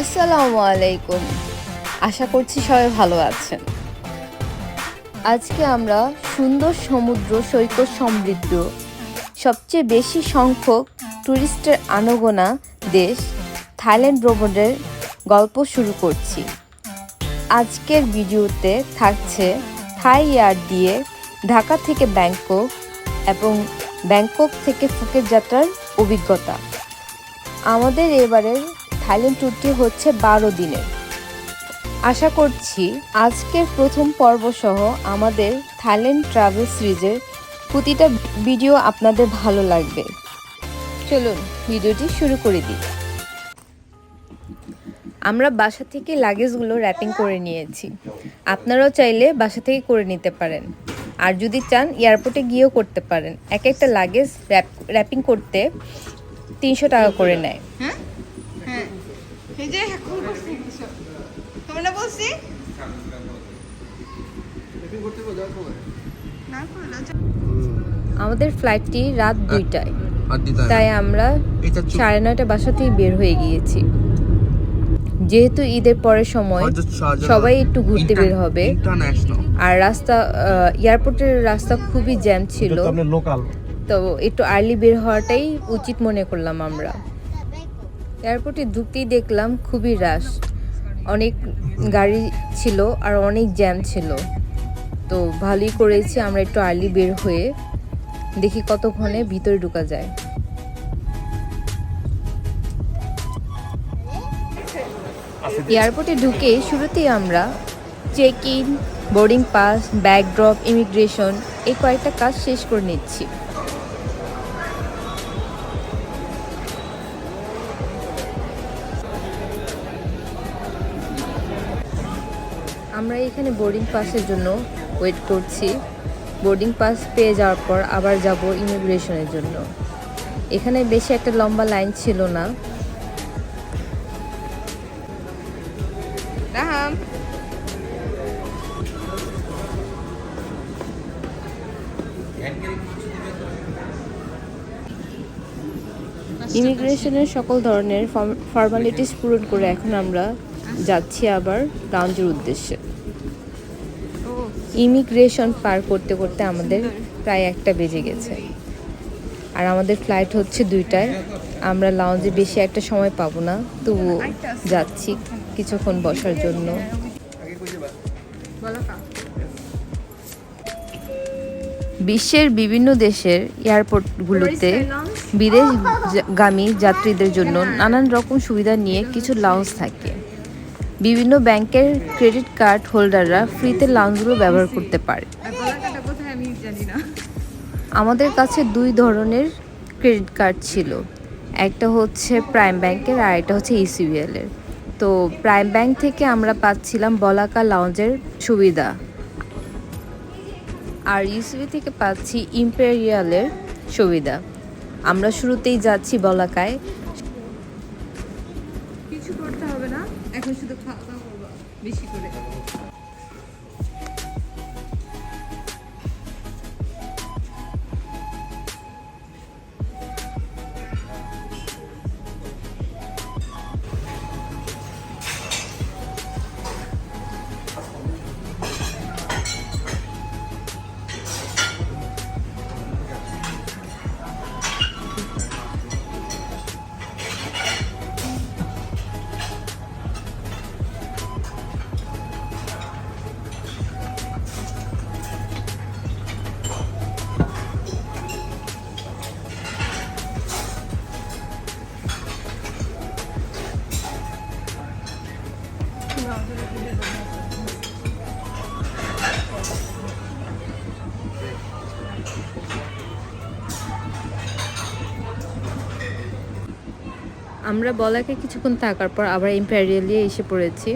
আসসালামু আলাইকুম। আশা করছি সবাই ভালো আছেন। আজকে আমরা সুন্দর সমুদ্র সৈকত সমৃদ্ধ, সবচেয়ে বেশি সংখ্যক টুরিস্টের আনগোনা দেশ থাইল্যান্ড ভ্রমণের গল্প শুরু করছি। আজকের ভিডিওতে থাকছে থাই এয়ার দিয়ে ঢাকা থেকে ব্যাংকক এবং ব্যাংকক থেকে ফুকেট যাত্রার অভিজ্ঞতা। আমাদের এবারের থাইল্যান্ড ট্যুরটি হচ্ছে বারো দিনের। আশা করছি আজকের প্রথম পর্ব সহ আমাদের থাইল্যান্ড ট্রাভেল সিরিজের প্রতিটা ভিডিও আপনাদের ভালো লাগবে। চলুন, ভিডিওটি শুরু করে দিই। আমরা বাসা থেকে লাগেজগুলো র্যাপিং করে নিয়েছি। আপনারাও চাইলে বাসা থেকে করে নিতে পারেন। আর যদি চান, এয়ারপোর্টে গিয়েও করতে পারেন। এক একটা লাগেজ র্যাপ করতে তিনশো টাকা করে নেয়। হ্যাঁ? এই যে এখন করছি। তোমরা বলছি? না করে দাও আমাদের ফ্লাইটটি রাত দুইটায়। তাই আমরা সাড়ে নয়টা বাসাতেই বের হয়ে গিয়েছি। যেহেতু ঈদের পরের সময় সবাই একটু ঘুরতে বের হবে। আর রাস্তা আহ, এয়ারপোর্টের রাস্তা খুবই জ্যাম ছিল। তো একটু আর্লি বের হওয়াটাই উচিত মনে করলাম আমরা। এয়ারপোর্টে ঢুকতেই দেখলাম খুবই রাশ। অনেক গাড়ি ছিল আর অনেক জ্যাম ছিল। তো ভালোই করেছি আমরা একটু আর্লি বের হয়ে দেখি কতক্ষণে ভিতরে ঢুকা যায়। এয়ারপোর্টে ঢুকে শুরুতেই আমরা check in boarding pass bag drop immigration এই কয়েকটা কাজ শেষ করে নিচ্ছি। এখানে বোর্ডিং পাসের জন্য ওয়েট করছি। বোর্ডিং পাস পেয়ে যাওয়ার পর আবার যাব ইমিগ্রেশনের জন্য। এখানে বেশি একটা লম্বা লাইন ছিল না। ইমিগ্রেশনের সকল ধরনের ফর্মালিটিস পূরণ করে এখন আমরা যাচ্ছি আবার লাউঞ্জের উদ্দেশ্যে। ইমিগ্রেশন পার করতে করতে আমাদের প্রায় একটা বেজে গেছে। আর আমাদের ফ্লাইট হচ্ছে দুইটায়। আমরা লাউঞ্জে বেশি একটা সময় পাবো না তবু যাচ্ছি কিছুক্ষণ বসার জন্য। বিশ্বের বিভিন্ন দেশের এয়ারপোর্টগুলোতে বিদেশগামী যাত্রীদের জন্য নানান রকম সুবিধা নিয়ে কিছু লাউঞ্জ থাকে। বিভিন্ন ব্যাংকের ক্রেডিট কার্ড হোল্ডাররা ফ্রিতে লাউঞ্জগুলো ব্যবহার করতে পারে। আমাদের কাছে দুই ধরনের ক্রেডিট কার্ড ছিল। একটা হচ্ছে প্রাইম ব্যাংকের আর একটা হচ্ছে ইসিবিএল এর। তো প্রাইম ব্যাংক থেকে আমরা পাচ্ছিলাম বলাকা লাউঞ্জের সুবিধা। আর ইউসিবি থেকে পাচ্ছি ইম্পেরিয়ালের সুবিধা। আমরা শুরুতেই যাচ্ছি বলাকায়। কিছু করতে হবে না। এখন শুধু খাওয়া দাওয়া করব বেশি করে আমরা বলাকে কিছুক্ষণ থাকার পর আবার ইম্পেরিয়ালে এসে পড়েছি।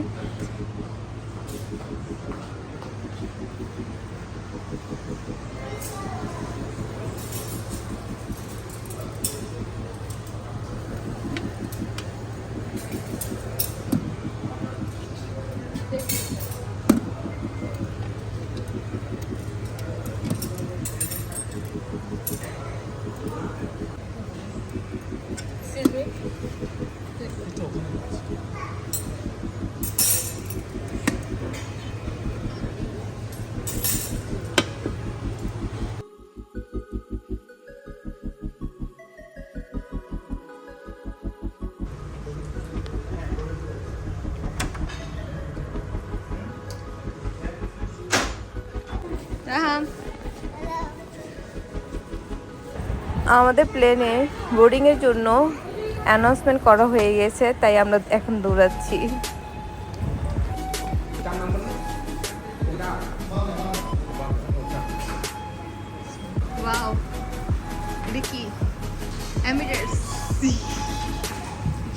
আমাদের প্লেনে বোর্ডিংয়ের জন্য অ্যানাউন্সমেন্ট করা হয়ে গেছে তাই আমরা এখন দৌড়াচ্ছি।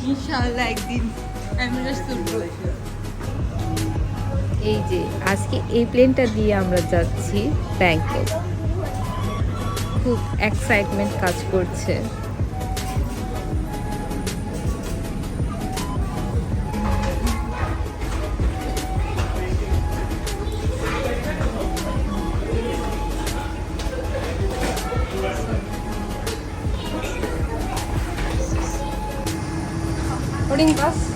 ইনশাল্লাহ একদিন অ্যাম্বুলেন্স তুলবো এই যে আজকে এই প্লেনটা দিয়ে আমরা যাচ্ছি ব্যাংকক খুব এক্সাইটমেন্ট কাজ করছে। পাস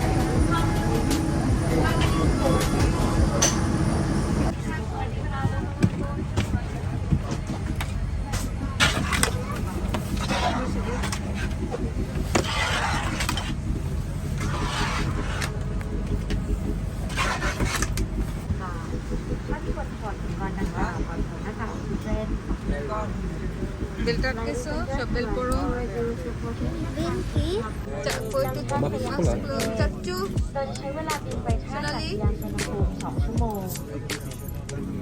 বেলটা আটকেছো সব বেল পড়ো চা- কই তো মাস্ক গুলো, চাচ্চু โดยใช้เวลาบินไปท่าอากาศยานสุวรรณภูมิ2ชั่วโมง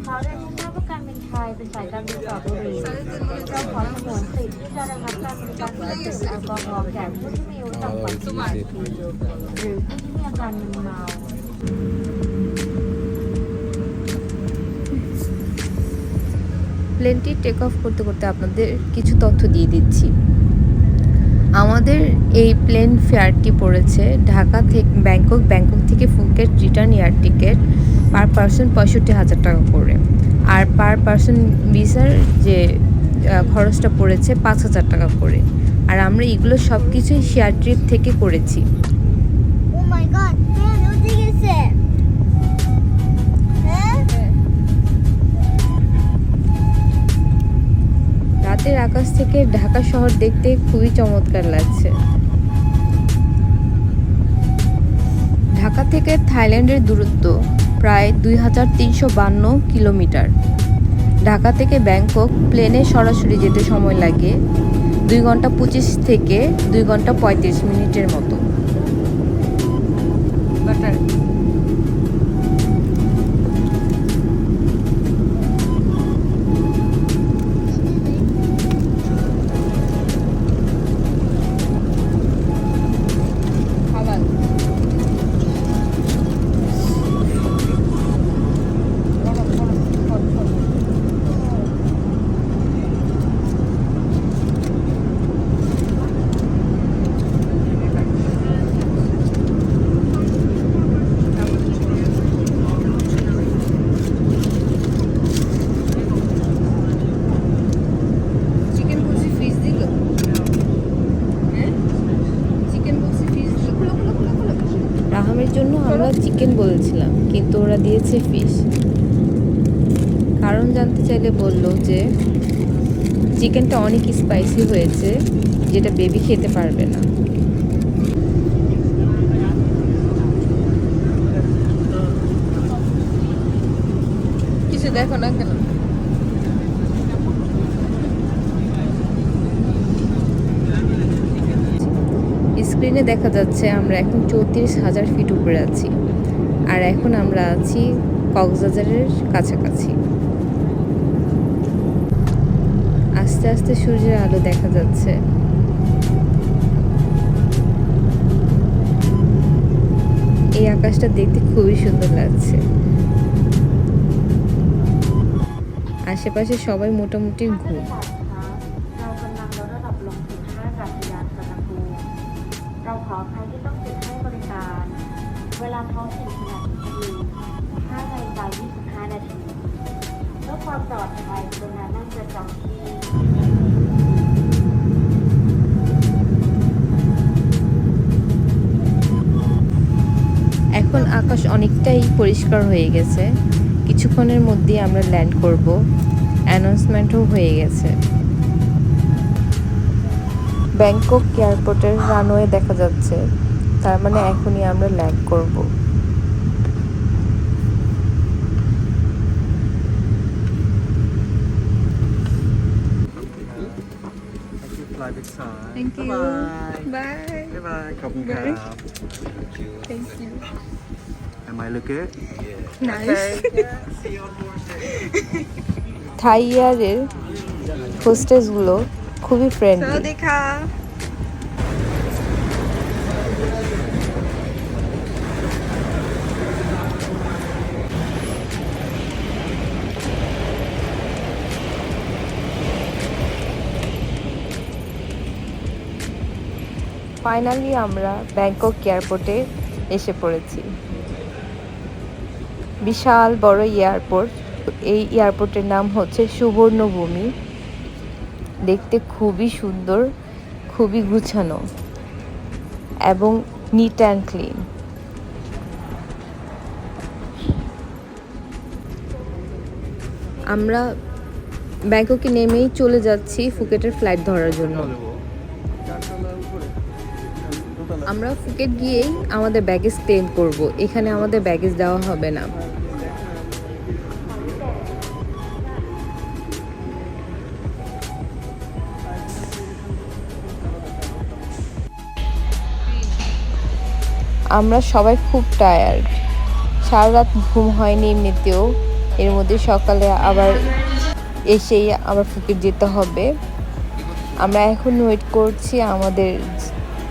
ขอเรียนให้ทราบว่าการบินไทยเป็นสายการบินต่อบุรี সাড়ে তিন মিনিট เราขอสงวนสิทธิ์ที่จะระงับการบริการเครื่องดื่มแอลกอฮอล์แก่ผู้ที่มีอายุต่ำกว่า18ปีหรือผู้ที่มีอาการมึนเมา প্লেনটি টেক অফ করতে করতে আপনাদের কিছু তথ্য দিয়ে দিচ্ছি। আমাদের এই প্লেন ফেয়ারটি পড়েছে ঢাকা থেকে ব্যাংকক ব্যাংকক থেকে Phuket return air ticket per person পঁয়ষট্টি হাজার টাকা করে। আর পার পার্সন ভিসার যে খরচটা পড়েছে পাঁচ হাজার টাকা করে। আর আমরা এগুলো সব কিছুই শেয়ার ট্রিপ থেকে করেছি। রাতের আকাশ থেকে ঢাকা শহর দেখতে খুবই চমৎকার লাগছে। ঢাকা থেকে থাইল্যান্ডের দূরত্ব প্রায় দুই কিলোমিটার। ঢাকা থেকে ব্যাংকক প্লেনে সরাসরি যেতে সময় লাগে দুই ঘণ্টা পঁচিশ থেকে দুই ঘণ্টা পঁয়ত্রিশ মিনিটের মতো। চিকেন বলেছিলাম, কিন্তু ওরা দিয়েছে ফিশ কারণ জানতে চাইলে বলল যে চিকেনটা অনেক স্পাইসি হয়েছে, যেটা বেবি খেতে পারবে না। কিছু দেখো না কেন? স্ক্রিনে দেখা যাচ্ছে আমরা এখন চৌত্রিশ হাজার ফিট উপরে আছি। আর এখন আমরা আছি কক্সবাজারের কাছাকাছি। আস্তে আস্তে সূর্যের আলো দেখা যাচ্ছে। এই আকাশটা দেখতে খুবই সুন্দর লাগছে। আশেপাশে সবাই মোটামুটি ঘুম। আকাশ অনেকটাই পরিষ্কার হয়ে গেছে কিছুক্ষণের মধ্যেই আমরা ল্যান্ড করব অ্যানাউন্সমেন্টও হয়ে গেছে ব্যাংকক এয়ারপোর্টের রানওয়ে দেখা যাচ্ছে তার মানে এখনই আমরা ল্যান্ড করব Thank you. Bye. Bye. Bye. Bye. Bye. Thank you. Am I looking? Yeah. Nice. থাই ইয়ারের হোস্টেসগুলো খুবই ফ্রেন্ডলি ফাইনালি আমরা ব্যাংকক এয়ারপোর্টে এসে পড়েছি বিশাল বড় এয়ারপোর্ট। এই এয়ারপোর্টের নাম হচ্ছে সুবর্ণভূমি। দেখতে খুবই সুন্দর, খুবই গুছানো এবং নিট অ্যান্ড ক্লিন আমরা ব্যাংককে নেমেই চলে যাচ্ছি ফুকেটের ফ্লাইট ধরার জন্য। আমরা ফুকেট গিয়েই আমাদের ব্যাগেজ ক্লেম করব। এখানে আমাদের ব্যাগেজ দেওয়া হবে না। আমরা সবাই খুব টায়ার্ড সারা রাত ঘুম হয়নি এমনিতেও। এর মধ্যে সকালে আবার এসেই আবার ফুকেট যেতে হবে। আমরা এখন ওয়েট করছি আমাদের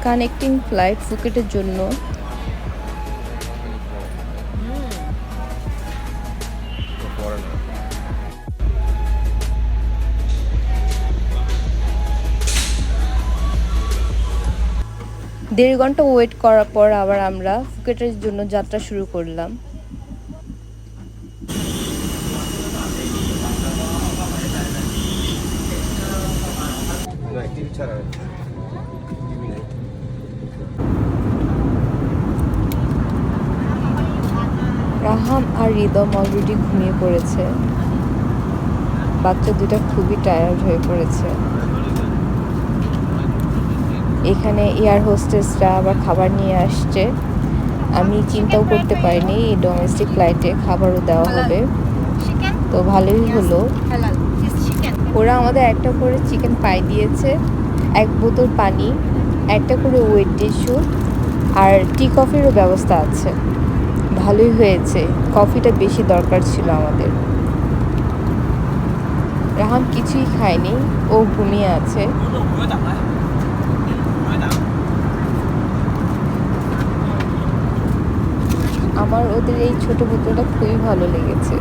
কানেক্টিং ফ্লাইট ফুকেটের জন্য। দেড় ঘণ্টা ওয়েট করার পর আবার আমরা ফুকেটের জন্য যাত্রা শুরু করলাম। রিদম অলরেডি ঘুমিয়ে পড়েছে। বাচ্চা দুটা খুবই টায়ার্ড হয়ে পড়েছে। এখানে এয়ার হোস্টেসরা আবার খাবার নিয়ে আসছে। আমি চিন্তাও করতে পারিনি এই ডোমেস্টিক ফ্লাইটে খাবারও দেওয়া হবে। তো ভালোই হলো। ওরা আমাদের একটা করে চিকেন পাই দিয়েছে এক বোতল পানি একটা করে ওয়েট টিস্যু আর টি কফিরও ব্যবস্থা আছে। ভালোই হয়েছে। কফিটা বেশি দরকার ছিল আমাদের। রাহাম কিছুই খায়নি ও ঘুমিয়ে আছে। আমার ওদের এই ছোট বোতলটা খুবই ভালো লেগেছে,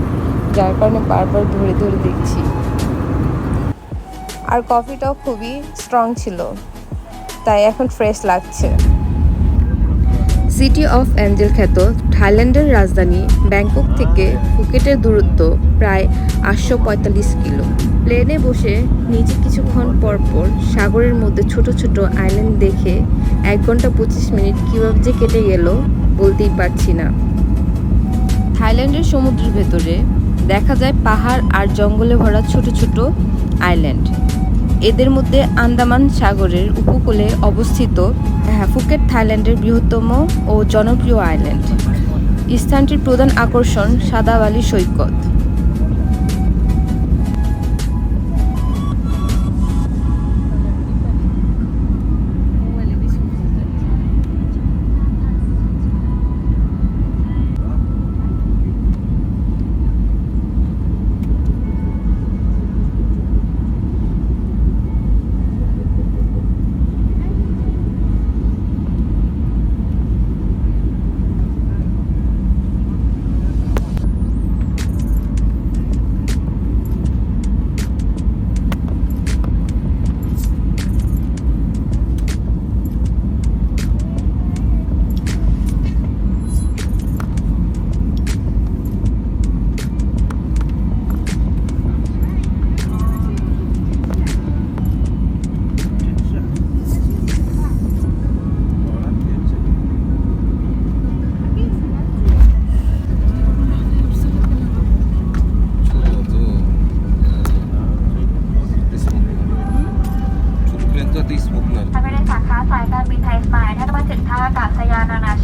যার কারণে বারবার ধরে ধরে দেখছি। আর কফিটাও খুবই স্ট্রং ছিল, তাই এখন ফ্রেশ লাগছে। সিটি অফ অ্যাঞ্জেল খ্যাত থাইল্যান্ডের রাজধানী ব্যাংকক থেকে ফুকেটের দূরত্ব প্রায় আটশো পঁয়তাল্লিশ কিলো। প্লেনে বসে নিচে কিছুক্ষণ পর পর সাগরের মধ্যে ছোট ছোট আইল্যান্ড দেখে এক ঘণ্টা পঁচিশ মিনিট কীভাবে যে কেটে গেল বলতেই পারছি না। থাইল্যান্ডের সমুদ্রের ভেতরে দেখা যায় পাহাড় আর জঙ্গলে ভরা ছোট ছোট আইল্যান্ড। এদের মধ্যে আন্দামান সাগরের উপকূলে অবস্থিত হ্যাঁ, ফুকেট থাইল্যান্ডের বৃহত্তম ও জনপ্রিয় আইল্যান্ড স্থানটির প্রধান আকর্ষণ সাদা বালি সৈকত।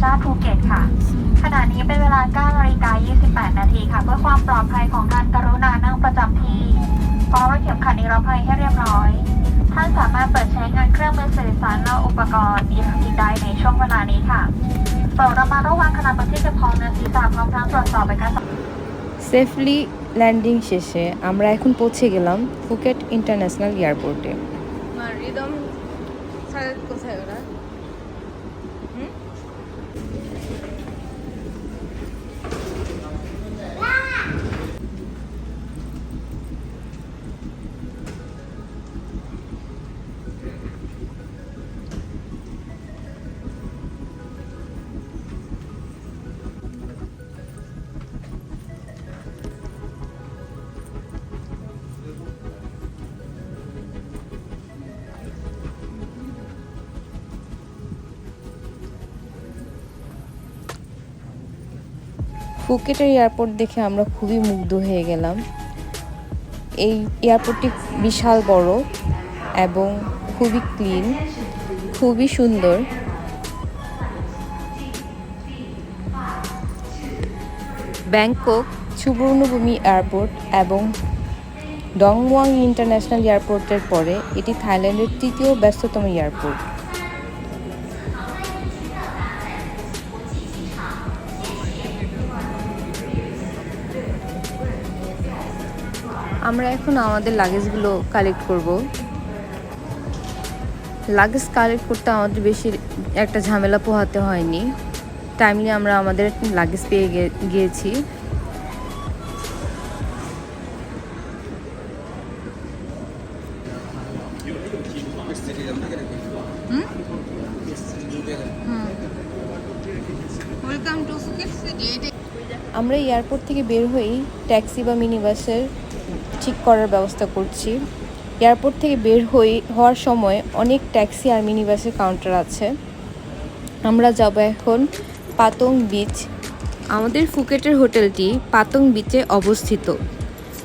ชาติภูเก็ตค่ะ ขณะนี้เป็นเวลา9นาฬิกา28 นาทีค่ะ เพื่อความปลอดภัยของท่านกรุณานั่งประจำที่ ขอไว้เข็มขัดนิรภัยให้เรียบร้อย ท่านสามารถเปิดใช้งานเครื่องมือสื่อสารและอุปกรณ์อิเล็กทรอนิกส์ได้ในช่วงเวลานี้ค่ะโปรดระมัดระวังขณะบนที่เก็บของเนื้อศีรษะพร้อมทั้งตรวจสอบเอกสาร সেফলি ল্যান্ডিং শেষে আমরা এখন পৌঁছে গেলাম ফুকেট ইন্টারন্যাশনাল এয়ারপোর্টে আমার রিদম স্যার কোথায় ওরা ফুকেটের এয়ারপোর্ট দেখে আমরা খুবই মুগ্ধ হয়ে গেলাম। এই এয়ারপোর্টটি বিশাল বড় এবং খুবই ক্লিন খুবই সুন্দর। ব্যাংকক সুবর্ণভূমি এয়ারপোর্ট এবং ডংওয়াং ইন্টারন্যাশনাল এয়ারপোর্টের পরে এটি থাইল্যান্ডের তৃতীয় ব্যস্ততম এয়ারপোর্ট আমরা এখন আমাদের লাগেজগুলো কালেক্ট করব। লাগেজ কালেক্ট করতে আমাদের বেশি একটা ঝামেলা পোহাতে হয়নি। টাইমলি আমরা আমাদের লাগেজ পেয়ে গিয়েছি। আমরা এয়ারপোর্ট থেকে বের হয়েই ট্যাক্সি বা মিনি বাসের ঠিক করার ব্যবস্থা করছি। এয়ারপোর্ট থেকে বের হয়ে হওয়ার সময় অনেক ট্যাক্সি আর মিনি বাসের কাউন্টার আছে। আমরা যাব এখন পাতং বিচ। আমাদের ফুকেটের হোটেলটি পাতং বিচে অবস্থিত।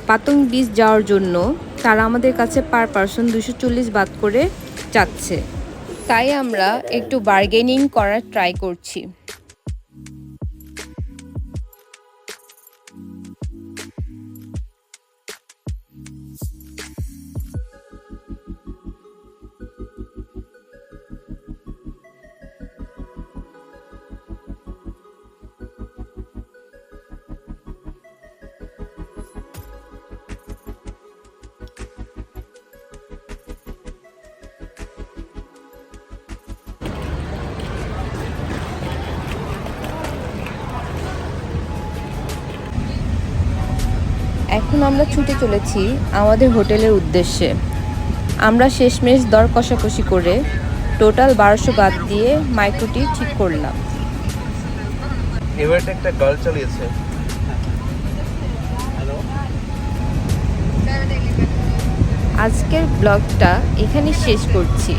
পাতং বিচ যাওয়ার জন্য তারা আমাদের কাছে পার পারসন দুশো চল্লিশ বাদ করে চাচ্ছে তাই আমরা একটু বার্গেনিং করার ট্রাই করছি। আমরা ছুটে চলেছি আমাদের হোটেলের উদ্দেশ্যে। আমরা শেষমেশ দর কষাকষি করে টোটাল বারোশো বাদ দিয়ে মাইক্রোটি ঠিক করলাম। একটা চালিয়েছে। আজকের ব্লগটা এখানে শেষ করছি।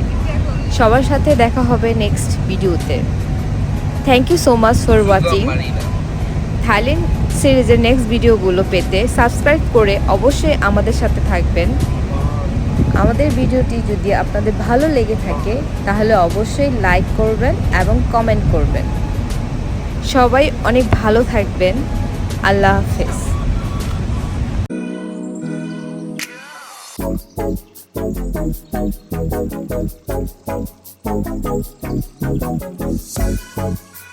সবার সাথে দেখা হবে নেক্সট ভিডিওতে thank you so much for watching Thailand সিরিজের নেক্সট ভিডিওগুলো পেতে সাবস্ক্রাইব করে অবশ্যই আমাদের সাথে থাকবেন। আমাদের ভিডিওটি যদি আপনাদের ভালো লেগে থাকে, তাহলে অবশ্যই লাইক করবেন এবং কমেন্ট করবেন। সবাই অনেক ভালো থাকবেন। আল্লাহ হাফেজ।